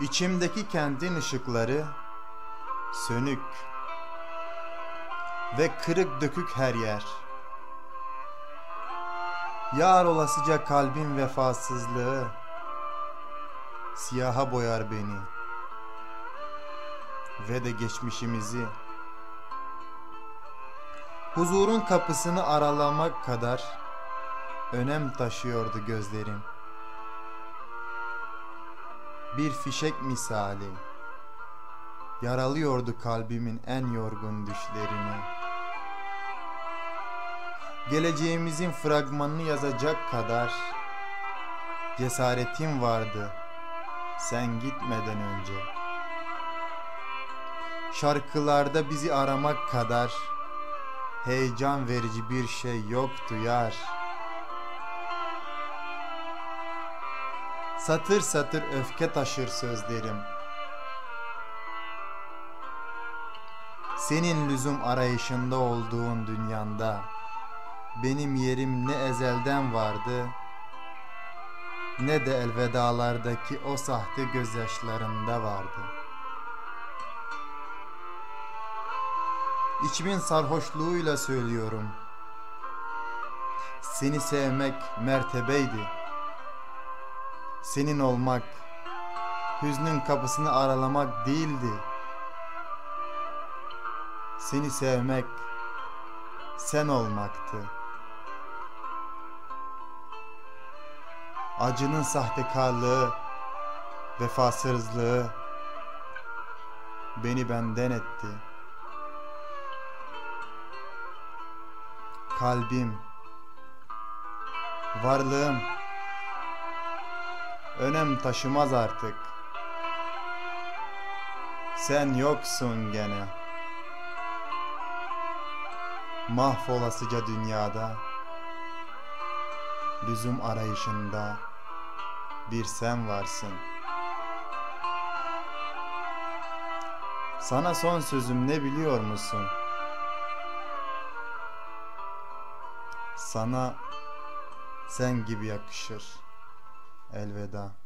İçimdeki kentin ışıkları sönük ve kırık dökük her yer. Yar olasıca kalbin vefasızlığı siyaha boyar beni ve de geçmişimizi huzurun kapısını aralamak kadar önem taşıyordu gözlerim. Bir fişek misali yaralıyordu kalbimin en yorgun düşlerini. Geleceğimizin fragmanını yazacak kadar cesaretim vardı sen gitmeden önce. Şarkılarda bizi aramak kadar heyecan verici bir şey yoktu yar. Satır satır öfke taşır sözlerim. Senin lüzum arayışında olduğun dünyanda benim yerim ne ezelden vardı ne de elvedalardaki o sahte gözyaşlarında vardı. İçimin sarhoşluğuyla söylüyorum. Seni sevmek mertebeydi. Senin olmak, hüznün kapısını aralamak değildi. Seni sevmek, sen olmaktı. Acının sahtekarlığı, vefasızlığı beni benden etti. Kalbim, varlığım önem taşımaz artık. Sen yoksun gene. Mahvolasıca dünyada, lüzum arayışında bir sen varsın. Sana son sözüm ne biliyor musun? Sana sen gibi yakışır. Elveda.